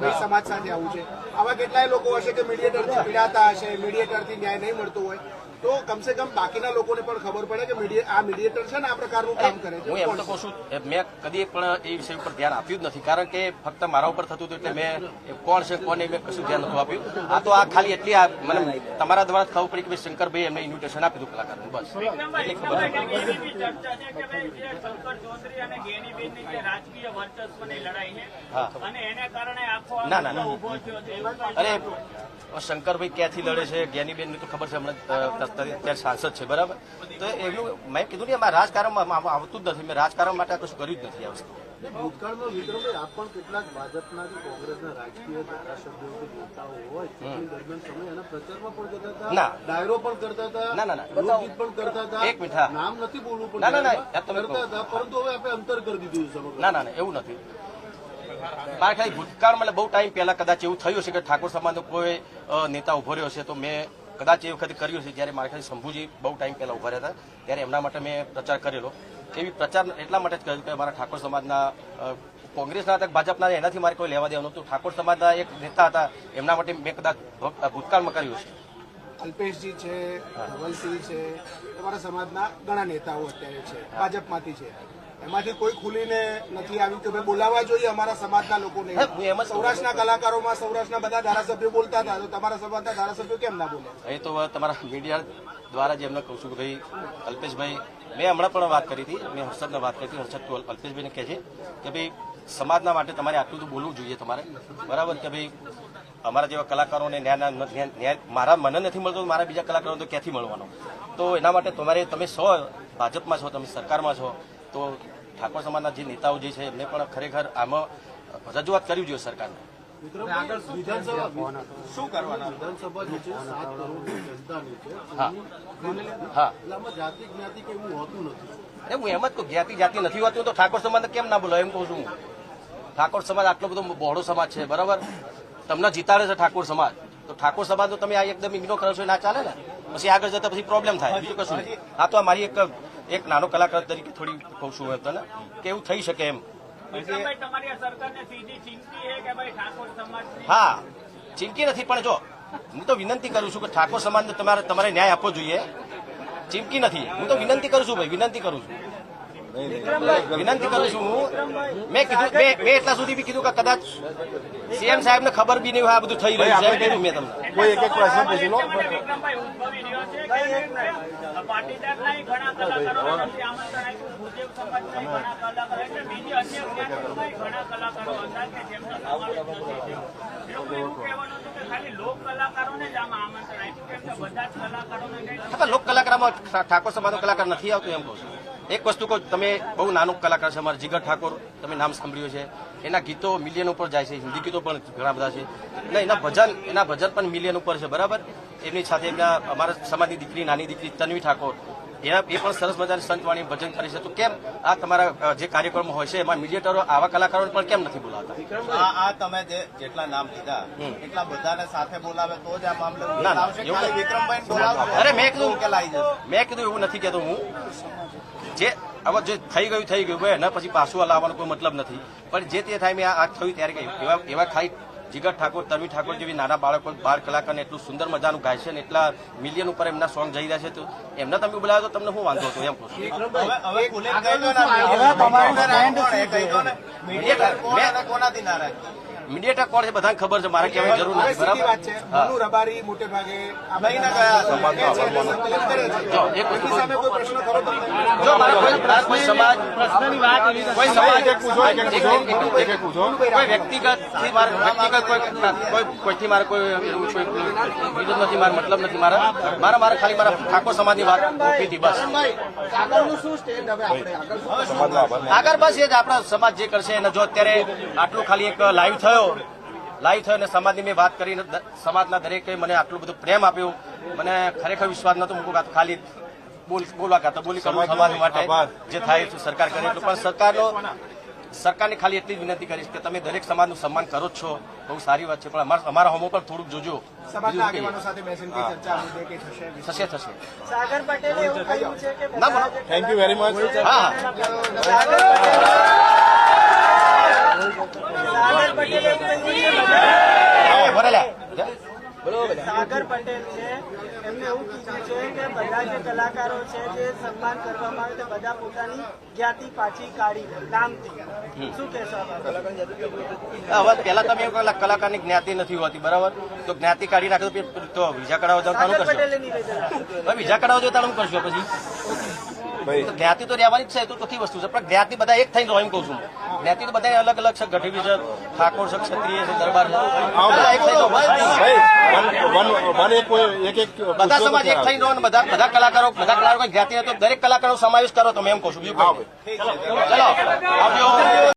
ભાઈ સમાજ સાથે આવું છે. આવા કેટલાય લોકો હશે કે મીડિયેટરથી પીડાતા હશે મીડિયેટરથી ન્યાય નહીં મળતો હોય. તો કમસે કમ બાકીના લોકોને પણ ખબર પડે કે મીડિયે આ મીડિયેટર છે ને આ પ્રકારનું કામ કરે છે. હું એમ તો કહું છું મેં કદી પણ એ વિષય ઉપર ધ્યાન આપ્યું જ નથી. કારણ કે ફક્ત મારા ઉપર થતું હતું એટલે મેં કોણ છે કોને મેં કશું ધ્યાન નતું આપ્યું. આ તો આ ખાલી એટલી આ મને તમારા દ્વારા ખબર પડી કે ભાઈ શંકરભાઈ એમને ઇન્વિટેશન આપી દીધું કલાકારનું. બસ. એટલી ખબર હતી. એની બી ચર્ચા છે કે ભાઈ જે શંકર ચૌધરી અને ગેનીબેનની જે રાજકીય વર્ચસ્વની લડાઈ છે હા. અને એને કારણે આખો આ ના, ના, ના. અરે શંકરભાઈ ક્યાંથી લડે છે? જ્ઞાનીબેનની તો ખબર છે હમણાં સાંસદ છે બરાબર? તો એવું મેં કીધું ને એમાં રાજકારણમાં આવતું જ નથી. મેં રાજકારણ માટે કશું કર્યું જ નથી આ વસ્તુ. ભૂતકાળમાં વિક્રમભાઈ આપ પણ કેટલાક ભાજપના કે કોંગ્રેસના રાજકીય ધારાસભ્યો નેતાઓ હોય ચૂંટણી દરમિયાન સમય એના પ્રચારમાં પણ કરતા હતા ના. ડાયરો પણ કરતા હતા ના, ના. લોકગીત પણ કરતા હતા. એક મિનિટ, નામ નથી બોલવું પણ તમે. કરતા હતા પરંતુ હવે આપણે અંતર કરી દીધું છે ના ના. એવું નથી. મારે ખાલી ભૂતકાળમાં એટલે બહુ ટાઈમ પહેલા કદાચ એવું થયું છે કે ઠાકોર સમાજનો કોઈ નેતા ઊભો રહ્યો છે તો મેં કદાચ એ વખતે કર્યું છે જ્યારે મારે ખાલી શંભુજી બહુ ટાઈમ પહેલા ઊભા રહ્યા હતા ત્યારે એમના માટે મેં પ્રચાર કરેલો. એવી પ્રચાર એટલા માટે જ કર્યું કે મારા ઠાકોર સમાજના કોંગ્રેસના હતા ભાજપના એનાથી મારે કોઈ લેવા દેવાનું હતું. ઠાકોર સમાજના એક નેતા હતા એમના માટે મેં કદાચ ભૂતકાળમાં કર્યું છે અલ્પેશજી છે ધવલસિંહ છે તમારા સમાજના ઘણા નેતાઓ અત્યારે છે ભાજપમાંથી છે. એમાંથી કોઈ ખુલીને નથી આવ્યું કે ભાઈ બોલાવવા જોઈએ અમારા સમાજના લોકોને. હું એમ સૌરાષ્ટ્રના કલાકારોમાં સૌરાષ્ટ્રના બધા ધારાસભ્યો બોલતા હતા તો તમારા સમાજના ધારાસભ્યો કેમ ના બોલે? એ તો તમારા મીડિયા દ્વારા જે એમને કહું છું કે ભાઈ અલ્પેશભાઈ મેં હમણાં પણ વાત કરી હતી મેં હર્ષદને વાત કરી હતી હર્ષદ તો અલ્પેશભાઈને કહે છે કે ભાઈ સમાજના માટે તમારે આટલું તો બોલવું જોઈએ તમારે. બરાબર કે ભાઈ અમારા જેવા કલાકારોને ન્યાય ન્યાય ન્યાય- મારા મને નથી મળતો મારા બીજા કલાકારો તો ક્યાંથી મળવાનો? તો એના માટે તમારે તમે છો ભાજપમાં છો તમે સરકારમાં છો તો ઠાકોર સમાજના જે નેતાઓ જે છે એમને પણ ખરેખર આમાં રજૂઆત કરવી જોઈએ સરકારને. વિક્રમભાઈ વિધાનસભા શું કરવાના? વિધાનસભા જે છે સાત કરોડની જનતાની છે. હા. હા હું. એમ જ કહું જ્ઞાતિ જાતિ નથી હોતું તો ઠાકોર સમાજ કેમ ના બોલો એમ કહું છું હું. ઠાકોર સમાજ આટલો બધો બહોળો સમાજ છે બરાબર? તમને જીતાડે છે ઠાકોર સમાજ. તો ઠાકોર સમાજ તો તમે આ એકદમ ઇગ્નોર કરો છો ના ચાલે ને? પછી આગળ જતા પછી પ્રોબ્લેમ થાય બીજું કશું નહીં. આ તો આ મારી એક એક નાનો કલાકાર તરીકે થોડી કહું છું તને કે એવું થઈ શકે એમ. હા ચીમકી નથી પણ જો હું તો વિનંતી કરું છું કે ઠાકોર સમાજને તમારે તમારે ન્યાય આપવો જોઈએ. ચીમકી નથી હું તો વિનંતી કરું છું ભાઈ વિનંતી કરું છું. વિનંતી કરું છું. હું મેં કીધું મેં મેં એટલા સુધી બી કીધું કે કદાચ સીએમ સાહેબને ખબર બી નહીં હોય આ બધું થઈ રહ્યું છે. કીધું મેં તમને. કોઈ એક એક પ્રશ્ન પૂછી લો. લોક કલાકારોને જ આમાં આમંત્રણ આપ્યું કેમ કે બધા જ કલાકારોને કંઈ છતાં લોક કલાકારમાં ઠાકોર સમાજનો કલાકાર નથી આવતો એમ કહું છું. એક વસ્તુ કહું, તમે બહુ નાનો કલાકાર છે અમારા જીગર ઠાકોર, તમે નામ સાંભળ્યું છે એના ગીતો મિલિયન ઉપર જાય છે, હિન્દી ગીતો પણ ઘણા બધા છે. અને એના ભજન એના ભજન પણ મિલિયન ઉપર છે, બરાબર? એમની સાથે એમના, અમારા સમાજની દીકરી, નાની દીકરી તન્વી ઠાકોર એના એ પણ સરસ મજાની સંતવાણી ભજન કરી છે. તો કેમ આ તમારા જે કાર્યક્રમો હોય છે એમાં મીડિયેટરો આવા કલાકારોને પણ કેમ નથી બોલાવતા? આ તમે જે જેટલા નામ લીધા એટલા બધાને સાથે બોલાવે તો જ આ મામલો બોલાવો અરે મેં કીધું મેં કીધું એવું નથી કેતો હું. જે હવે જે થઈ ગયું થઈ ગયું એના પછી પાછું લાવવાનો કોઈ મતલબ નથી. પણ જે તે થાય મેં આ થયું ત્યારે એવા એવા ખાલી જીગર ઠાકોર તરવી ઠાકોર જેવી નાના બાળકો બાર કલાકારને એટલું સુંદર મજાનું ગાય છે ને એટલા મિલિયન ઉપર એમના સોંગ જઈ રહ્યા છે તો એમને તમે બોલાવ્યો તો તમને હું વાંધો હતો એમ કહું મીડિયેટર કોણ છે બધાને ખબર છે મારે કહેવાની જરૂર નથી બરાબર? રબારી મોટે ભાગે જો, એક જો કોઈ સમાજ કોઈ સમાજ કોઈ વ્યક્તિગતથી મારે વ્યક્તિગત કોઈ કોઈ કોઈથી મારે કોઈ એવું છે વિરોધ નથી મારે મતલબ નથી. મારા મારા મારે ખાલી મારા ઠાકોર સમાજની વાત મૂકી હતી બસ. આગળનું શું સ્ટેન્ડ હવે આપણે? આગળ આગળ બસ એ જ આપણા સમાજ જે કરશે એને જો અત્યારે આટલું ખાલી એક લાઈવ થયો લાઈવ થયો અને સમાજની મેં વાત કરીને સમાજના દરેકે મને આટલું બધું પ્રેમ આપ્યો. મને ખરેખર વિશ્વાસ નતો મૂકું ખાલી બોલ બોલવા કરતા બોલી કરું સમાજ માટે જે થાય છે સરકાર કરે. એટલું પણ સરકારનો સરકારને ખાલી એટલી જ વિનંતી કરીશ કે તમે દરેક સમાજનું સન્માન કરો જ છો. બહુ સારી વાત છે. પણ અમારા અમારા હોમો પર થોડુંક જોજો. થશે થશે થશે. સાગર પટેલે એવું કહ્યું છે કે ના થેન્ક યુ વેરી મચ હા. સાગર પટેલ છે. એમને એવું કીધું છે કે બધા જે કલાકારો છે જે સન્માન કરવામાં આવે તો બધા પોતાની જ્ઞાતિ પાછી કાઢી નામથી. શું કહેશો હવે પહેલા તમે એવું કલાકારની જ્ઞાતિ નથી હોતી બરાબર? તો જ્ઞાતિ કાઢી નાખો તો બીજા કઢાવો તો બીજા કઢાવો તો હું કરશો પછી? જ્ઞાતિ તો રહેવાની જ છે એ તો ચોથી વસ્તુ છે. પણ જ્ઞાતિ બધા એક થઈને રહો એમ કહું છું જ્ઞાતિ તો બધા અલગ અલગ છે. ગઢવી છે ઠાકોર છે ક્ષત્રિય છે દરબાર બધા. સમાજ એક થઈને રહો અને બધા બધા કલાકારો બધા કલાકારો જ્ઞાતિ તો દરેક કલાકારો સમાવેશ કરો. તમે એમ કહું છું. બીજું ચલો